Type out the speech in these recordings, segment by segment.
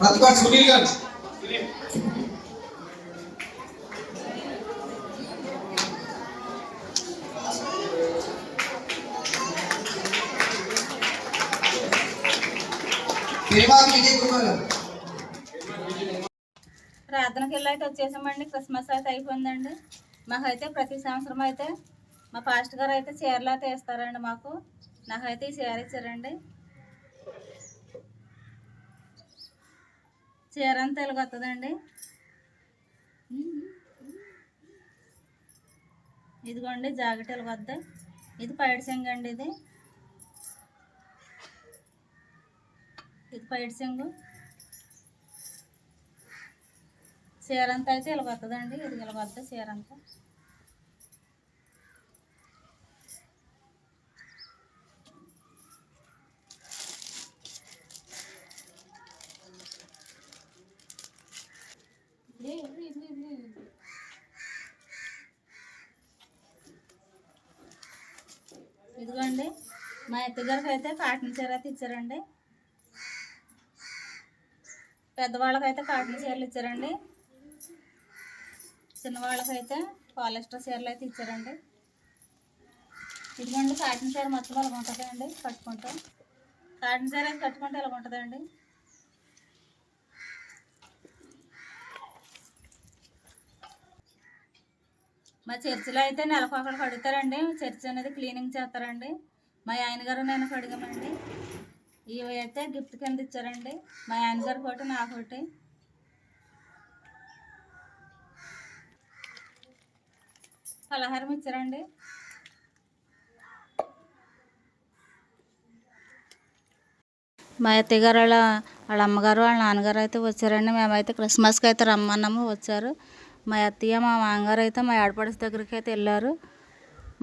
ప్రతిపాటి సునీల్ గారు. ప్రార్థనకి వెళ్ళి అయితే వచ్చేసామండి. క్రిస్మస్ అయితే అయిపోయిందండి. మాకైతే ప్రతి సంవత్సరం అయితే మా పాస్ట్ గారు అయితే చీరలు అయితే వేస్తారండి మాకు. నాకైతే ఈ చీర ఇచ్చారండి. చీర అంతా తెలుగు వస్తుందండి ఇదిగోండి జాకెట్ తెలుగు ఇది పైడిసింగ అండి ఇది. ఇది పైడిసింగు చీర అంతా అయితే ఇలా వస్తుందండి ఇది ఇలా చీర అంతా. ఇదిగోండి. మా అత్తగారికి అయితే కాటన్ చీర అయితే ఇచ్చారండి. పెద్దవాళ్ళకైతే కాటన్ చీరలు ఇచ్చారండి. చిన్నవాళ్ళకైతే పాలిస్టర్ చీరలు అయితే ఇచ్చారండి. ఇదిగోండి కాటన్ చీర మొత్తం ఇలా ఉంటుందండి కట్టుకుంటాం. కాటన్ చీర అయితే కట్టుకుంటే ఇలా ఉంటుందండి మా చర్చిలో అయితే నెలకు ఒకటి కడుగుతారండి. చర్చి అనేది క్లీనింగ్ చేస్తారండి. మా ఆయన గారు నేను కడిగామండి. ఇవి అయితే గిఫ్ట్ కింద ఇచ్చారండి. మా ఆయన గారి ఒకటి నాకు ఒకటి పలహారం ఇచ్చారండి. మా అత్తయ్య గారు వాళ్ళ వాళ్ళ అమ్మగారు వాళ్ళ నాన్నగారు అయితే వచ్చారండి. మేమైతే క్రిస్మస్కి అయితే రమ్మన్నాము వచ్చారు. మా అత్తయ్య మా మామగారు అయితే మా ఏడపడిసి దగ్గరికి అయితే వెళ్ళారు.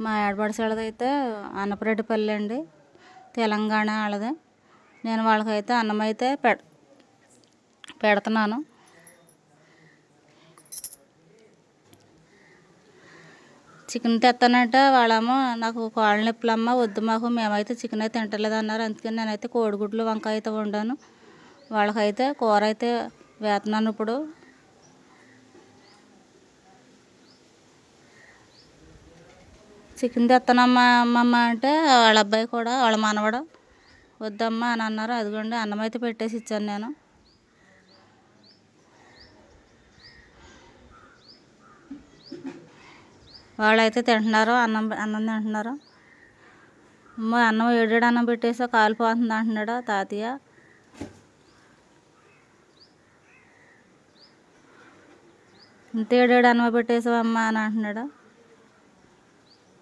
మా ఏడపడిసి వాళ్ళదైతే అయితే అన్నపరెడ్డిపల్లి అండి. తెలంగాణ వాళ్ళది. నేను వాళ్ళకైతే అన్నం అయితే పెడ పెడుతున్నాను. చికెన్ తెస్తానంటే వాళ్ళేమో నాకు కాళ్ళ నొప్పులమ్మ వద్దు మాకు మేమైతే చికెన్ అయితే తింటలేదు అన్నారు అందుకని నేనైతే కోడిగుడ్లు వంకాయ అయితే వండాను. వాళ్ళకైతే కూర అయితే వేస్తున్నాను ఇప్పుడు. చికెన్ తెస్తానమ్మా అమ్మమ్మ అంటే వాళ్ళ అబ్బాయి కూడా వాళ్ళ మనవడు. వద్దమ్మా అని అన్నారు. అదిగోండి అన్నం అయితే పెట్టేసి ఇచ్చాను నేను. వాళ్ళైతే తింటున్నారు అన్నం అన్నం తింటున్నారు. అమ్మ అన్నం ఏడేడు అన్నం పెట్టేసా కాలిపోతుంది అంటున్నాడు తాతయ్య. ఇంత ఏడేడు అన్నం పెట్టేసావమ్మా అని అంటున్నాడు.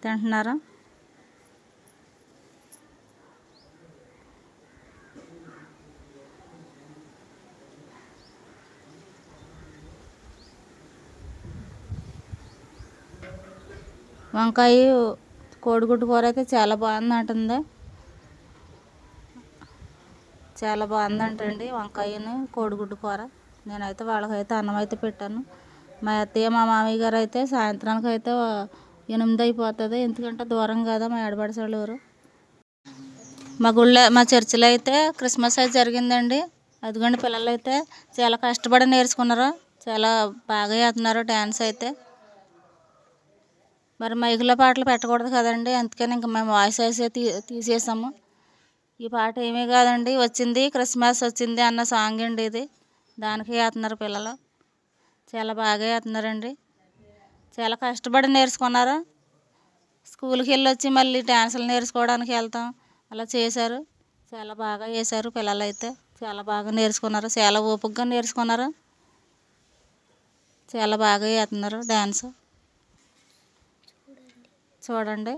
తింటున్నారా? వంకాయ కోడిగుడ్డు కూర అయితే చాలా బాగుంది అంటుంది చాలా బాగుంది అంటండి వంకాయని కోడిగుడ్డు కూర. నేనైతే వాళ్ళకైతే అన్నం అయితే పెట్టాను. మా అత్తయ్య మా మామయ్య గారు అయితే సాయంత్రానికి అయితే ఎనిమిది అయిపోతుంది ఎందుకంటే దూరం కదా మా ఏడబడిసాళ్ళు ఊరు. మా గుళ్ళో మా చర్చిలో అయితే క్రిస్మస్ అయితే జరిగిందండి. అదిగోండి పిల్లలు అయితే చాలా కష్టపడి నేర్చుకున్నారు. చాలా బాగా చేస్తున్నారు డ్యాన్స్ అయితే. మరి మైకులో పాటలు పెట్టకూడదు కదండి. అందుకని ఇంక మేము వాయిస్ అయితే తీ తీసేసాము. ఈ పాట ఏమీ కాదండి. వచ్చింది క్రిస్మస్ వచ్చింది అన్న సాంగ్ అండి ఇది. దానికి వేస్తున్నారు పిల్లలు. చాలా బాగా వేస్తున్నారండి చాలా కష్టపడి నేర్చుకున్నారు. స్కూల్కి వెళ్ళి వచ్చి మళ్ళీ డ్యాన్సులు నేర్చుకోవడానికి వెళ్తాం. అలా చేశారు. చాలా బాగా చేశారు పిల్లలు అయితే చాలా బాగా నేర్చుకున్నారు. చాలా ఓపికగా నేర్చుకున్నారు. చాలా బాగా వేస్తున్నారు డ్యాన్స్ చూడండి.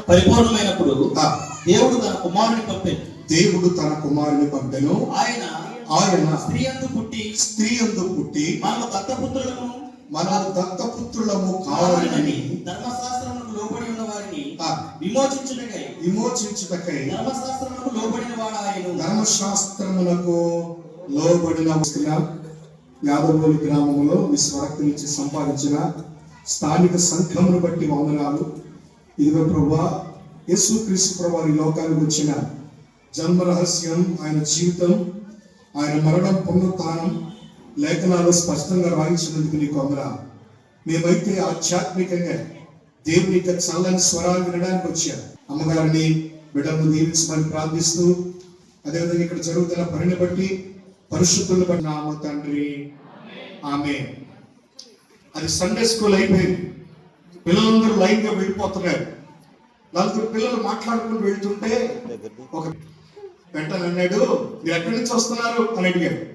పరిపూర్ణమైనప్పుడు దేవుడు తన కుమారుని పంపాడు దేవుడు తన కుమారుని పంపెను. ఆయన ఆయన స్త్రీ అందు పుట్టి స్త్రీ అందు పుట్టి మనకు దత్తపుత్రులను మన దత్తపుత్రులము కావాలని ధర్మశాస్త్రములకు లోబడి ఉన్న వారిని విమోచించుటకై. విమోచించుటకై ధర్మశాస్త్రములకు లోబడిన వాడు ఆయన ధర్మశాస్త్రములకు లోబడిన యాదవోలు గ్రామంలో విశ్వరక్తి నుంచి సంపాదించిన స్థానిక సంఘమును బట్టి వందనాలు. ఇదిగో ప్రభా యేసు క్రీస్తు ప్రభా ఈ లోకానికి వచ్చిన జన్మ రహస్యం ఆయన జీవితం ఆయన మరణం పునరుత్నం లేఖనాలు స్పష్టంగా రాయించినందుకు నీకు వందనాలు. మేమైతే ఆధ్యాత్మికంగా దేవుని యొక్క చల్లని స్వరాలు వినడానికి వచ్చాం. అమ్మగారిని బిడ్డలను దీవించమని ప్రార్థిస్తూ అదేవిధంగా ఇక్కడ జరుగుతున్న పనిని బట్టి పరిశుద్ధులు బట్టి నామ తండ్రి. ఆమె అది సండే స్కూల్ అయిపోయింది. పిల్లలందరూ లైన్గా వెళ్ళిపోతున్నారు. నలుగురు పిల్లలు మాట్లాడుకుంటూ వెళ్తుంటే ఒక వెంటనే అన్నాడు మీరు ఎక్కడి నుంచి వస్తున్నారు? అని అడిగాడు.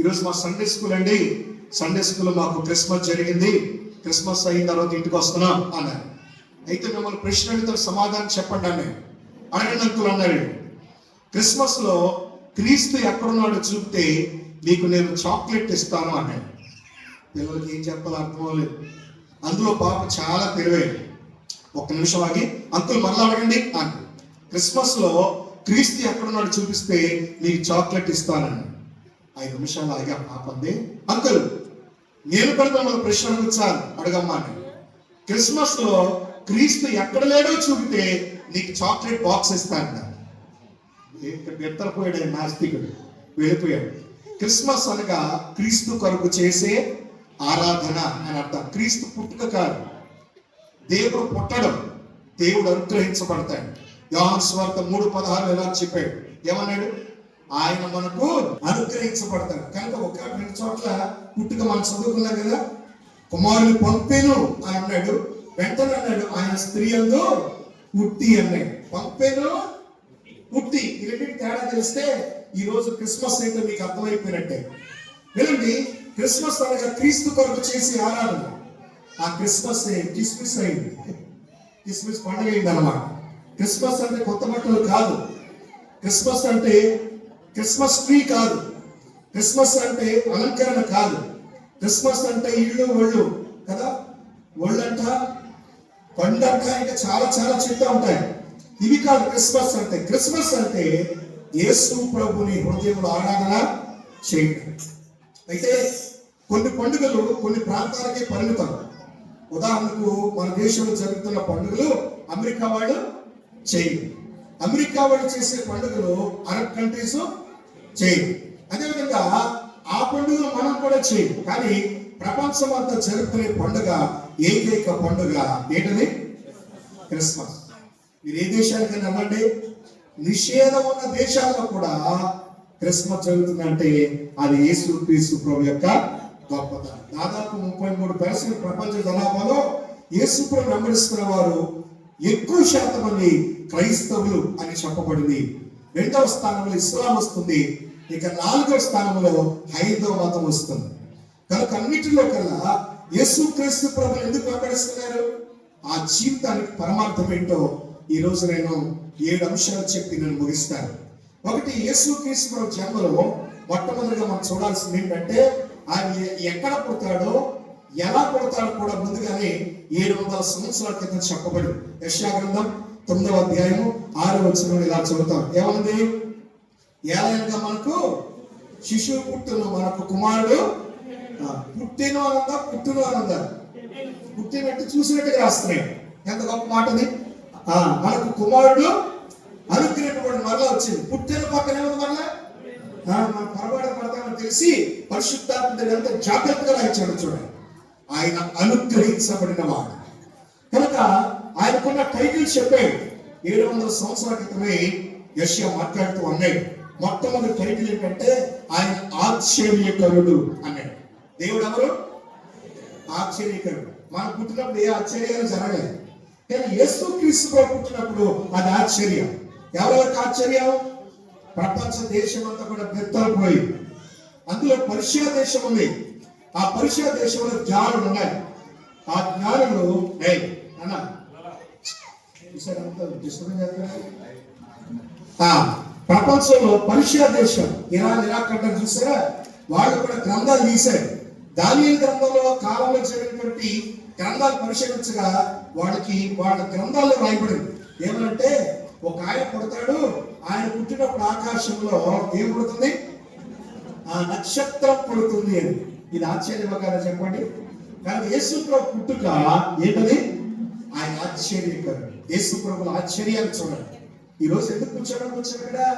ఈరోజు మా సండే స్కూల్ అండి. సండే స్కూల్ మాకు క్రిస్మస్ జరిగింది. క్రిస్మస్ అయిన తర్వాత ఇంటికి వస్తున్నాం అన్నారు. అయితే మిమ్మల్ని ప్రశ్న అడిగితే సమాధానం చెప్పండి అన్నాడు. అడగండి అంకులు అన్నాడు. క్రిస్మస్లో క్రీస్తు ఎక్కడున్నాడో చూపితే నీకు నేను చాక్లెట్ ఇస్తాను అన్నాడు. పిల్లలకి ఏం చెప్పాలో అర్థం అవ్వలేదు. అందులో పాప చాలా తెలివైంది ఒక్క నిమిషం ఆగి అంకుల్ మరలా అడగండి అని క్రిస్మస్లో క్రీస్తు ఎక్కడున్నాడు చూపిస్తే నీకు చాక్లెట్ ఇస్తానని. ఐదు నిమిషాలు ఆగి ఆ పాప అంది అంకుల్ నేను కూడా మిమ్మల్ని ప్రశ్న అడుగుతాను అడగమ్మా క్రిస్మస్లో క్రీస్తు ఎక్కడ లేడో చూపితే నీకు చాక్లెట్ బాక్స్ ఇస్తాను ఇక్కడ ఎత్తరపోయాడు నాస్తికుడు వెళ్ళిపోయాడు. క్రిస్మస్ అనగా క్రీస్తు కొరకు చేసే ఆరాధన అని అర్థం. క్రీస్తు పుట్టుక కాదు. దేవుడు పుట్టడం దేవుడు అనుగ్రహించబడతాడు. యోహన్ స్వార్థ మూడు పదహారు ఎలా చెప్పాడు? ఏమన్నాడు? ఆయన మనకు అనుగ్రహించబడతాడు. కనుక ఒక రెండు చోట్ల పుట్టుక మనం చదువుకున్నాం కదా? కుమారుని పంపేను అని అన్నాడు. వెంటనే అన్నాడు ఆయన స్త్రీ అందు పుట్టి అన్నాడు. పంపేను పుట్టి ఈ రెండింటి తేడా తెలిస్తే ఈ రోజు క్రిస్మస్ ఏంటో మీకు అర్థమైపోయినట్టే. వినండి క్రిస్మస్ అనగా క్రీస్తు కొరకు చేసి ఆరాధన. ఆ క్రిస్మస్ క్రిస్మస్ అయింది. క్రిస్మస్ పండుగ అయింది అనమాట క్రిస్మస్ అంటే కొత్త బట్టలు కాదు. క్రిస్మస్ అంటే క్రిస్మస్ ట్రీ కాదు. క్రిస్మస్ అంటే అలంకరణ కాదు. క్రిస్మస్ అంటే ఇళ్ళు ఒళ్ళు కదా? ఒళ్ళంట పండంట ఇంకా చాలా చాలా చెప్తా ఉంటాయి. ఇవి కాదు క్రిస్మస్ అంటే. క్రిస్మస్ అంటే యేసు ప్రభుని హృదయంలో ఆరాధన చేయడం. అయితే కొన్ని పండుగలు కొన్ని ప్రాంతాలకే పరిమితం. ఉదాహరణకు మన దేశంలో జరుగుతున్న పండుగలు అమెరికా వాళ్ళు చేయరు. అమెరికా వాళ్ళు చేసే పండుగలు అరబ్ కంట్రీస్ చేయరు. అదేవిధంగా ఆ పండుగలు మనం కూడా చేయరు కానీ ప్రపంచం అంతా జరుపుకునే పండుగ ఏకైక పండుగ ఏంటది? క్రిస్మస్. మీరు ఏ దేశానికైనా వెళ్ళండి నిషేధం ఉన్న దేశాల్లో కూడా క్రిస్మస్ జరుగుతుందంటే అది యేసు క్రీస్తు ప్రభు యొక్క గొప్పతనం. దాదాపు ముప్పై మూడు పర్సెంట్ ప్రపంచ జనాభాలో యేసు ప్రభు వెంబడిస్తున్న వారు ఎక్కువ శాతం మంది క్రైస్తవులు అని చెప్పబడింది. రెండవ స్థానంలో ఇస్లాం వస్తుంది. ఇక నాలుగవ స్థానంలో హైందవ మతం వస్తుంది. కనుక అన్నిటిలో కల్లా యేసు క్రీస్తు ప్రభు ఎందుకు వెంబడిస్తున్నారు? ఆ జీవితానికి పరమార్థం ఏంటో ఈ రోజు నేను ఏడు అంశాలు చెప్పి నేను ముగిస్తాను. ఒకటి యేసు క్రీస్తు ప్రభు జన్మలో మొట్టమొదటిగా మనం చూడాల్సింది ఏంటంటే ఆయన ఎక్కడ పుడతాడో ఎలా పుడతాడో కూడా ముందుగానే ఏడు వందల సంవత్సరాల క్రితం చెప్పబడి. యశాగ్రంథం తొమ్మిదవ అధ్యాయము ఆరు వచ్చిన ఇలా చదువుతాం ఏమంది? ఏలైనగా మనకు శిశువు పుట్టును మనకు కుమారుడు పుట్టిన పుట్టిను ఆనంద పుట్టును ఆనంద పుట్టినట్టు చూసినట్టుగా రాస్తున్నాయి. ఎంత గొప్ప మాటది? మనకు కుమారుడు అనుగ్రహింపబడి మరలా వచ్చింది. పుట్టిన పక్కనే ఉంది మరలా? ఆ, మన పొరపాటు పడతామని తెలిసి పరిశుద్ధాత్మ ఎంత జాగ్రత్తగా రాయించాడు చూడండి. ఆయన అనుగ్రహించబడిన వాడు. కనుక ఆయనకున్న టైటిల్ చెప్పాడు ఏడు వందల సంవత్సరాల క్రితమే యష్యా మాట్లాడుతూ అన్నాడు. మొట్టమొదటి టైటిల్ ఏంటంటే ఆయన ఆశ్చర్యకరుడు అన్నాడు. దేవుడు ఎవరు ఆశ్చర్యకరుడు. మనం పుట్టినప్పుడు ఏ ఆశ్చర్యాలు జరగలేదు. కానీ యేసు క్రీస్తుగా పుట్టినప్పుడు అది ఆశ్చర్యం. ఎవరికి ఆశ్చర్యం ప్రపంచ దేశం అంతా కూడా బెత్తలిపోయి అందులో పర్షియా దేశం ఉంది. ఆ పర్షియా దేశంలో జ్ఞానులు ఉన్నాయి. ఆ జ్ఞానులు ఏయ్ ప్రపంచంలో పర్షియా దేశం ఇరాన్ ఇరాక్ చూసారా? వాళ్ళు కూడా గ్రంథాలు తీశారు. దాని గ్రంథంలో కాలంలో జరిగినటువంటి గ్రంథాలు పరిశీలించగా వాళ్ళకి వాళ్ళ గ్రంథాల్లో రాయబడింది. ఏమంటే ఒక ఆయన పుడతాడు ఆయన పుట్టినప్పుడు ఆకాశంలో ఏం పుడుతుంది? ఆ నక్షత్రం పుడుతుంది అని. ఇది ఆశ్చర్యమకారా చెప్పండి. కానీ యేసుప్రభు పుట్టుక ఏంటది? ఆయన ఆశ్చర్యకరం. యేసుప్రభుల ఆశ్చర్యాన్ని చూడండి. ఈ రోజు ఎందుకు కూర్చోవడం వచ్చాడు ఇక్కడ?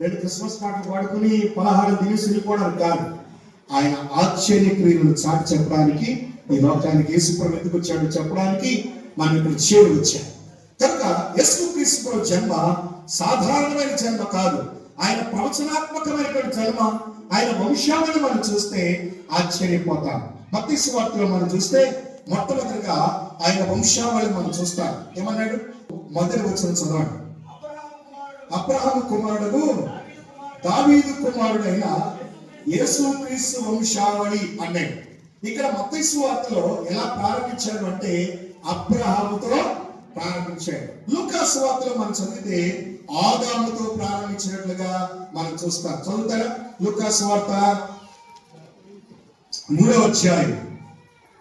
రెండు క్రిస్మస్ పాటలు పాడుకుని పలహారం తినేసి వెళ్ళిపోవడం కాదు. ఆయన ఆశ్చర్య క్రియలను చాటి చెప్పడానికి ఈ లోకానికి యేసుప్రభు ఎందుకు వచ్చాడు చెప్పడానికి మనం ఇక్కడ చేరు వచ్చాడు కనుక యేసు క్రీస్తు జన్మ సాధారణమైన జన్మ కాదు. ఆయన ప్రవచనాత్మకమైనటువంటి జన్మ. ఆయన వంశాలను మనం చూస్తే ఆశ్చర్యపోతాం. భక్తి వార్తలో మనం చూస్తే మొట్టమొదటిగా ఆయన వంశావళి మనం చూస్తాం. ఏమన్నాడు? మొదటి వచ్చిన చదవండి. అబ్రహాము కుమారుడు దావీదు కుమారుడైన యేసు క్రీస్తు వంశావళి అన్నాడు. ఇక్కడ మత్తైసు వార్తలో ఎలా ప్రారంభించాడు అంటే అబ్రహాముతో ప్రారంభించాడు లుకాస్ వార్తలో మనం చదివితే ఆదాముతో ప్రారంభించినట్లుగా మనం చూస్తాం. చదువుతారా? లుకాస్ వార్త మూడవ అధ్యాయం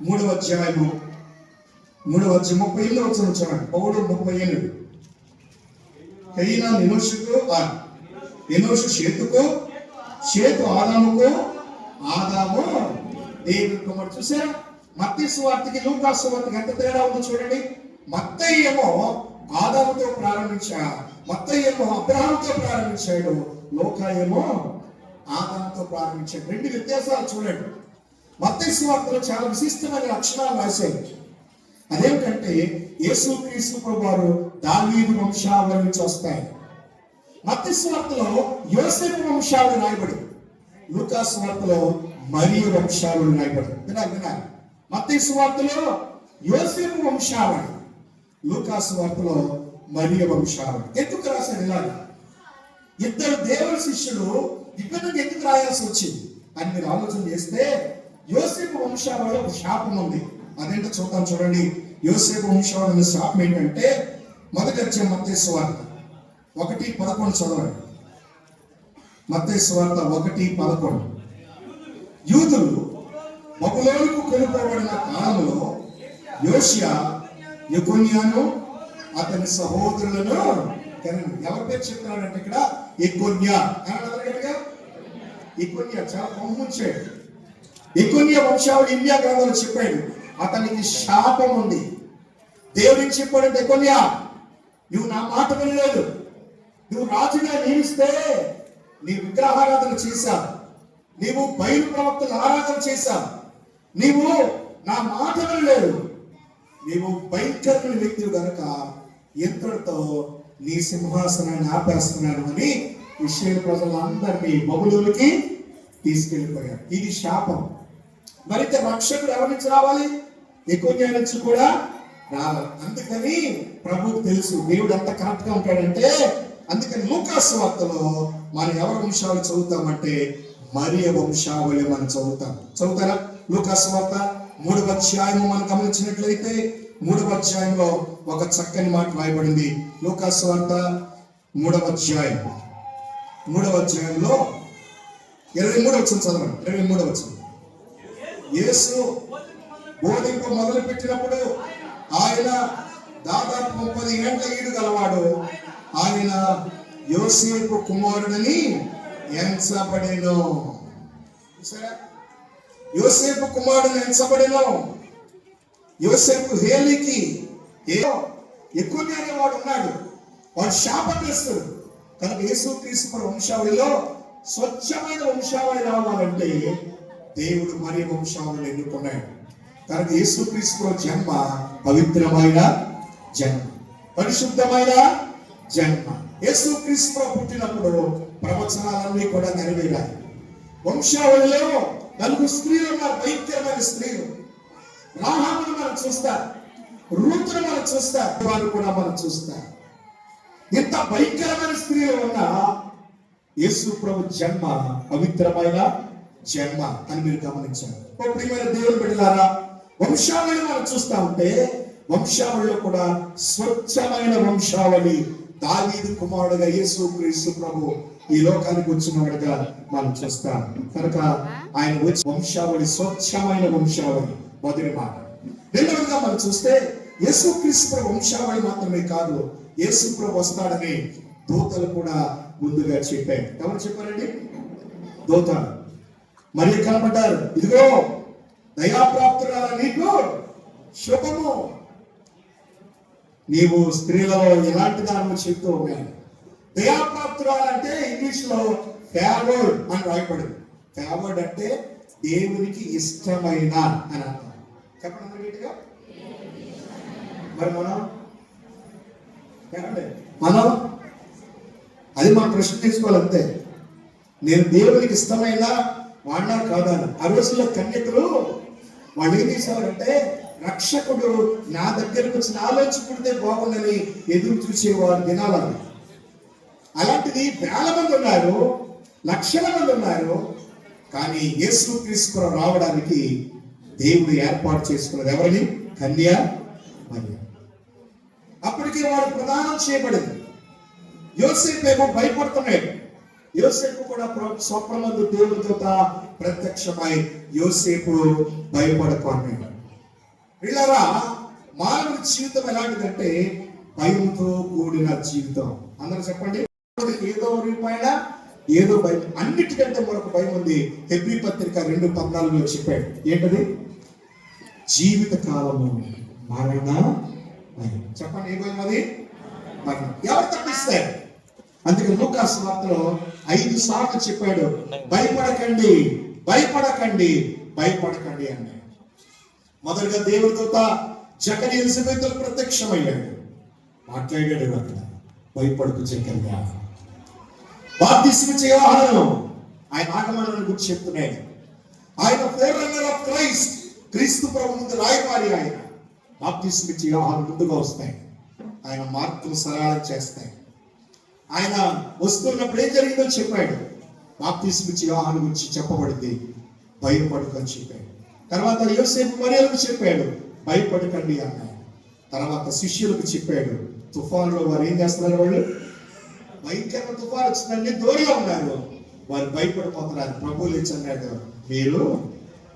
మూడవ అధ్యాయము. మూడవ అధ్యాయం ముప్పై ఎనిమిది వచ్చిన చూడండి. పౌడు ముప్పై ఎనిమిది కైనా నినోషుకు నినోషు చేతుకు చేతు ఆదాముకు ఆదాము దేవుడు కుమారుడు? చూసారా? మత్స్య వార్తకి లూకా వార్తకి ఎంత తేడా ఉందో చూడండి. మత్తయ్యమో ఆదాముతో ప్రారంభించా మత్తయి అబ్రహాంతో ప్రారంభించాడు. లోకా ఏమో ఆదాముతో ప్రారంభించాడు. రెండు వ్యత్యాసాలు చూడండి. మత్తయి వార్తలో చాలా విశిష్టమైన లక్షణాలు రాశాయి. అదేమిటంటే యేసు క్రీస్తు వారు దావీదు వంశావళి నుంచి వస్తాయి. మత్తి స్వార్తలో యోసేపు వంశావళి రాయబడి లూకా స్వార్తలో మరియు వంశావళి రాయబడి వినాలి వినాలి. మత్తి స్వార్తలో యోసేపు వంశావళి లూకాస్ వార్తలో మరియ వంశాలు ఎందుకు రాశారు ఇలాగా? ఇద్దరు దేవుని శిష్యులు ఇబ్బందికి ఎందుకు రాయాల్సి వచ్చింది? అని మీరు ఆలోచన చేస్తే యోసేపు వంశావళిలో ఒక శాపం ఉంది. అదేంటో చూద్దాం చూడండి. యోసేపు వంశావళి శాపం ఏంటంటే మొదటి వచ్చే మత్తే ఒకటి పదకొండు చదవండి. మత్తే వార్త ఒకటి పదకొండు. యూదులు బబులోనుకు కొనుకోబడిన కాలంలో యోషియా యకొన్యాను అతని సహోదరులను ఎవరి పేరు చెప్తున్నాడంటే ఇక్కడ? ఎకోన్యా ఎకోన్యా చాలా పంపించాడు ఎకోన్యా వంశావళి ఇండియా గ్రంథంలో చెప్పాడు అతనికి శాపం ఉంది. దేవుడిని చెప్పాడంటే ఎకోన్యా నువ్వు నా మాట వినలేదు. నువ్వు రాజుగా నియమిస్తే నీ విగ్రహారాధన చేశావు. నీవు బయలు ప్రవక్తలు ఆరాధన చేశావు. నీవు నా మాట వినలేదు. నీవు భయంకరమైన వ్యక్తులు కనుక ఇంతటితో నీ సింహాసనాన్ని ఆపేస్తున్నాను అని విషయ ప్రజలందరినీ బబులులకి తీసుకెళ్ళిపోయారు. ఇది శాపం. మరైతే రక్షకుడు ఎవరి నుంచి రావాలి? ఎక్కువ జ్ఞానం నుంచి కూడా రావాలి. అందుకని ప్రభుకు తెలుసు దేవుడు ఎంత కరెక్ట్గా ఉంటాడంటే అందుకని లూకాస్ వార్తలో మనం ఎవరి వంశావళి చదువుతామంటే మరియ వంశావళి మనం చదువుతాం. చదువుతారా? లూకాస్ వార్త? మూడవ అధ్యాయము మనం గమనించినట్లయితే మూడవ అధ్యాయంలో ఒక చక్కని మాట రాయబడింది. లూకాస్ వార్త మూడవ అధ్యాయం. మూడవ అధ్యాయంలో ఇరవై మూడు వచ్చిన చదవండి. ఇరవై మూడవ వచ్చింది యేసు బోధింపు మొదలు పెట్టినప్పుడు ఆయన దాదాపు ముప్పది ఏళ్ళ ఈడు గలవాడు. ఆయన యోసేపు కుమారుడని ఎంచబడేను. సరే యువసేపు కుమారుడు ఎంచబడేను యువసేపు హేలికి ఏదో ఎక్కువ వాడు ఉన్నాడు. వాడు శాపగ్రస్తుడు. కనుక యేసు తీసుకున్న వంశావళిలో స్వచ్ఛమైన వంశావళి రావాలంటే దేవుడు మరి వంశావళిని ఎన్నుకున్నాడు. కనుక యేసు తీసుకున్న జన్మ పవిత్రమైన జన్మ పరిశుద్ధమైన జన్మ. యేసు క్రీస్తు పుట్టినప్పుడు ప్రవచనాలన్నీ కూడా నెరవేరాయి. వంశావళిలో నలుగురు స్త్రీలు ఉన్నారు దైత్యమైన స్త్రీలు. రాహామును మనం చూస్తారు రూతును మనం చూస్తారు వారు కూడా మనం చూస్తారు. ఇంత భయంకరమైన స్త్రీలు ఉన్న యేసు ప్రభు జన్మ పవిత్రమైన జన్మ అని మీరు గమనించారు ఓ ప్రియమైన దేవుని బిడ్డలారా వంశావళి మనం చూస్తా ఉంటే వంశావళిలో కూడా స్వచ్ఛమైన వంశావళి దావీదు కుమారుడుగా యేసు క్రీస్తు ప్రభు ఈ లోకానికి వచ్చినవాడుగా మనం చూస్తాం. కనుక ఆయన వచ్చి వంశావళి స్వచ్ఛమైన వంశావళి మొదటి మాట. రెండవదిగా మనం చూస్తే యేసు క్రీస్తు వంశావళి మాత్రమే కాదు యేసు ప్రభు వస్తాడని దూతలు కూడా ముందుగా చెప్పారు. ఎవరు చెప్పారండి? దూత మరి కనబడ్డారు ఇదిగో దయాప్రాప్తురాల నీకు శుభము. నీవు స్త్రీలలో ఎలాంటి దానము చెప్తూ ఉన్నాను దయాప్రాప్తురాలంటే ఇంగ్లీష్లో ఫేవర్డ్ అని రాయబడింది. ఫేవర్డ్ అంటే దేవునికి ఇష్టమైన అని అర్థం. చెప్పండి మరి మనం? ఏమండి? మనం? అది మనం ప్రశ్న తీసుకోవాలి అంతే నేను దేవునికి ఇష్టమైన వాడినా కాదా ఆ రోజుల్లో కన్యకులు వాళ్ళు ఏం చేసేవారంటే రక్షకుడు నా దగ్గరకు వచ్చి ఆలోచించుకుంటే పుడితే బాగుండని ఎదురు చూసేవారు దినాలని అలాంటిది వేల మంది ఉన్నారు లక్షల మంది ఉన్నారు కానీ యేసు క్రీస్తు రావడానికి దేవుడు ఏర్పాటు చేసుకున్నది ఎవరిని? కన్యా మరి అప్పటికే వాడు ప్రదానం చేయబడింది. యోసేపు ఏమో భయపడుతున్నాడు. యోసేపు కూడా ప్ర- స్వప్నమందు దేవుడితో ప్రత్యక్షమై యోసేపు భయపడుతున్నాడు. వీళ్ళరా మానవ జీవితం ఎలాంటిదంటే భయంతో కూడిన జీవితం. అందరూ చెప్పండి. ఏదో రూపాయన ఏదో భయం. అన్నిటికంటే మరొక భయం ఉంది. హెబ్రి పత్రిక రెండు పద్నాలుగులో చెప్పాడు. ఏంటది? జీవిత కాలము. మరణ భయం. చెప్పండి ఏ భయం అది? మరణం ఎవరు తప్పిస్తారు? అందుకే లూకాస్ వార్తలో ఐదు సార్లు చెప్పాడు. భయపడకండి భయపడకండి భయపడకండి అన్నాడు. మొదలుగా దేవుడితో జకని ఎలిజబెత్తులు ప్రత్యక్షమయ్యాడు. మాట్లాడాడు అక్కడ భయపడుకు చక్కగా బాప్తిస్మ చేయవాహనం ఆయన ఆగమనాన్ని గురించి చెప్తున్నాడు. ఆయన ఫోర్రన్నర్ ఆఫ్ క్రైస్ట్ క్రీస్తు ప్రభు ముందు రాయబారి ఆయన. బాప్తిస్మ చేయవాహనం ముందుగా వస్తాయి. ఆయన మార్పులు సరళం చేస్తాయి. ఆయన వస్తున్నప్పుడు ఏం జరిగిందో చెప్పాడు. బాప్తిస్మ చేయవాహనం గురించి చెప్పబడింది. భయపడుకని చెప్పాడు. తర్వాత యోసేపు మరియలకు చెప్పాడు భయపడకండి అన్నాడు. తర్వాత శిష్యులకు చెప్పాడు తుఫానులో వారు ఏం చేస్తున్నారు వాళ్ళు? భయంకరమైన తుఫాను వచ్చిందండి దూరంగా ఉన్నారు. వారు భయపడిపోతున్నారు. ప్రభు లేచి అన్నాడు మీరు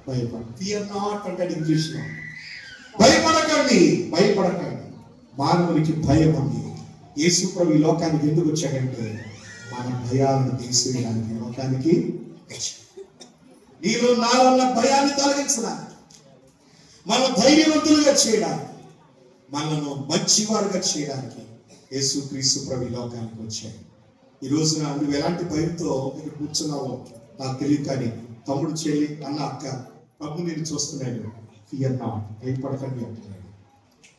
భయపడ ఫియర్ నాట్ అంటాడు ఇంగ్లీష్లో భయపడకండి భయపడకండి. మానవునికి భయం ఉంది. యేసు ప్రభు ఈ లోకానికి ఎందుకు వచ్చాడంటే మన భయాలను తీసివేయడానికి లోకానికి వచ్చాడు. నీలో నాలో ఉన్న భయాన్ని తొలగించడానికి మన ధైర్యవంతులుగా చేయడానికి మనను మంచివారుగా చేయడానికి యేసు క్రీస్తు ప్రభు లోకానికి వచ్చాడు. ఈ రోజున నువ్వు ఎలాంటి భయంతో ఇక్కడ కూర్చున్నావో నాకు తెలియదు కానీ తమ్ముడు చెల్లి అన్న అక్క ప్రభు నేను చూస్తున్నాడు. ఫియర్ నాట్ భయపడకండి అంటున్నాడు.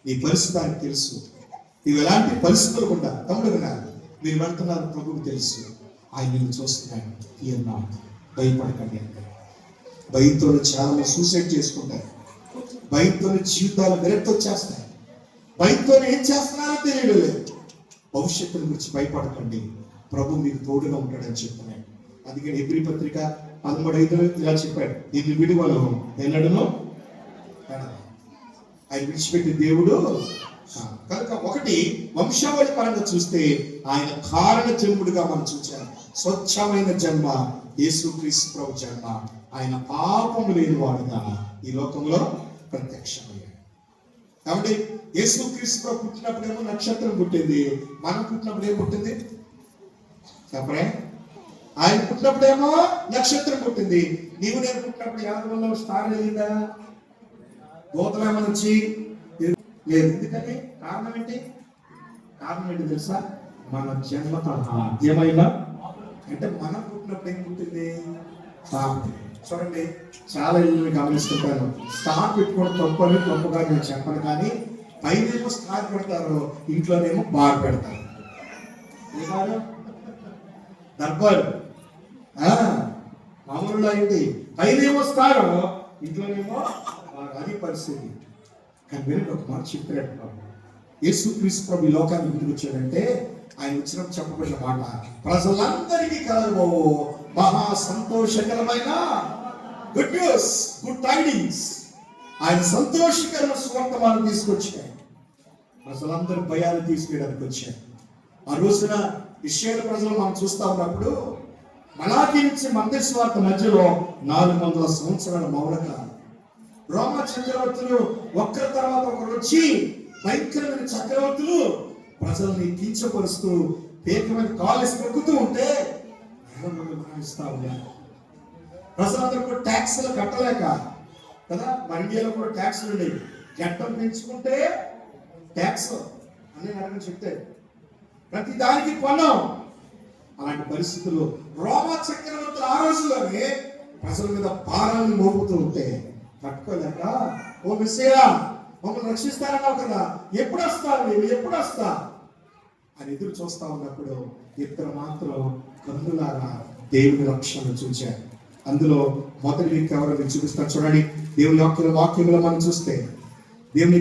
నీ పరిస్థితి ఆయనకు తెలుసు. నువ్వు ఎలాంటి పరిస్థితులు కూడా తమ్ముడు విన్నారు మీరు వెళ్తున్నారు ప్రభుకు తెలుసు. ఆయన నేను చూస్తున్నాడు. ఫియర్ నాట్ భయపడకండి అంటారు భయంతో చాలా మంది సూసైడ్ చేసుకుంటారు భయంతో జీవితాలు విరక్తి భయంతో ఏం చేస్తున్నారో తెలియడం లేదు. భవిష్యత్తును గురించి భయపడకండి. ప్రభు మీకు తోడుగా ఉంటాడని చెప్తున్నాడు. అందుకని ఎబ్రి పత్రిక పదమూడు ఐదు ఇలా చెప్పాడు. దీన్ని విడువను ఎన్నడను ఆయన విడిచిపెట్టి దేవుడు కనుక ఒకటి వంశావళి పరంగా చూస్తే ఆయన కారణ జన్ముడిగా మనం చూచాం. స్వచ్ఛమైన జన్మ యేసుక్రీస్తు ప్రభు జన్మ. ఆయన పాపము లేని వాడుగా ఈ లోకంలో ప్రత్యక్షమయ్యాడు. కాబట్టి యేసుక్రీస్తు ప్రభు పుట్టినప్పుడేమో నక్షత్రం పుట్టింది. మనం పుట్టినప్పుడు ఏం పుట్టింది? చెప్పరే? ఆయన పుట్టినప్పుడేమో నక్షత్రం పుట్టింది. నీవు నేను పుట్టినప్పుడు యాదవంలో స్టార్ వెళ్ళిందా దూతలు ఏమైనా వచ్చి? లేదు. ఎందుకని? కారణం ఏంటి? కారణం ఏంటి తెలుసా? మన జన్మత ఏమైనా అంటే మనం పుట్టినప్పుడు ఏం పుట్టింది? పాపం. చూడండి చాలా ఇల్లు గమనిస్తుంటారు స్టార్ పెట్టుకోవడం తప్పని తప్పుగా నేను చెప్పను కానీ పైనేమో స్టార్ పెడతారు ఇంట్లోనేమో బార్ పెడతారు. ఏ దర్బారు. మామూలులో ఏంటి? పైనేమో స్టార్ ఇంట్లోనేమో అది పరిస్థితి. కానీ వినండి ఒక మాట చెప్పినట్టు యేసు క్రీస్తు ప్రభు ఈ లోకానికి ఎందుకు వచ్చాడంటే ఆయన వచ్చినప్పుడు చెప్పబడిన మాట ప్రజలందరికీ కలగబో మహా సంతోషకరమైన గుడ్ న్యూస్ గుడ్ టైడింగ్స్ ఆయన సంతోషకరమైన సువర్తమానం తీసుకొచ్చాడు. ప్రజలందరూ భయాలు తీసుకెళ్ళడానికి వచ్చారు. ఆ రోజున ఇస్రాయేల్ ప్రజలు మనం చూస్తా ఉన్నప్పుడు మలాకి నుంచి స్వార్థ మధ్యలో నాలుగు వందల సంవత్సరాల మౌలక రోమ చక్రవర్తులు ఒక్కరి తర్వాత ఒకరు వచ్చి భయంకరమైన చక్రవర్తులు ప్రజల్ని కించపరుస్తూ పేక మీద కాలేసి ఉంటే ఉన్నారు. ప్రజలందరూ కూడా ట్యాక్స్లు కట్టలేక కదా? మన ఇండియాలో కూడా ట్యాక్స్లు ఉండేవి చట్టం పెంచుకుంటే ట్యాక్స్ అని అడగని చెప్తే ప్రతి దానికి పన్ను అలాంటి పరిస్థితుల్లో రోమా చక్రవర్తులు ఆ రోజుల్లోనే ప్రజల మీద భారాన్ని మోపుతూ ఉంటే తట్టుకోలేక ఓ మిస్సయ్యా మమ్మల్ని రక్షిస్తారన్నావు కదా. ఎప్పుడు వస్తా నేను ఎప్పుడు వస్తా అని ఎదురు చూస్తా ఉన్నప్పుడు ఇద్దరు మాత్రం కన్నులారా దేవుని రక్షణ చూచారు అందులో మొదటి వ్యక్తి ఎవరో నేను చూపిస్తాను. చూడండి దేవుని వాక్యం వాక్యంలో మనం చూస్తే దేవుని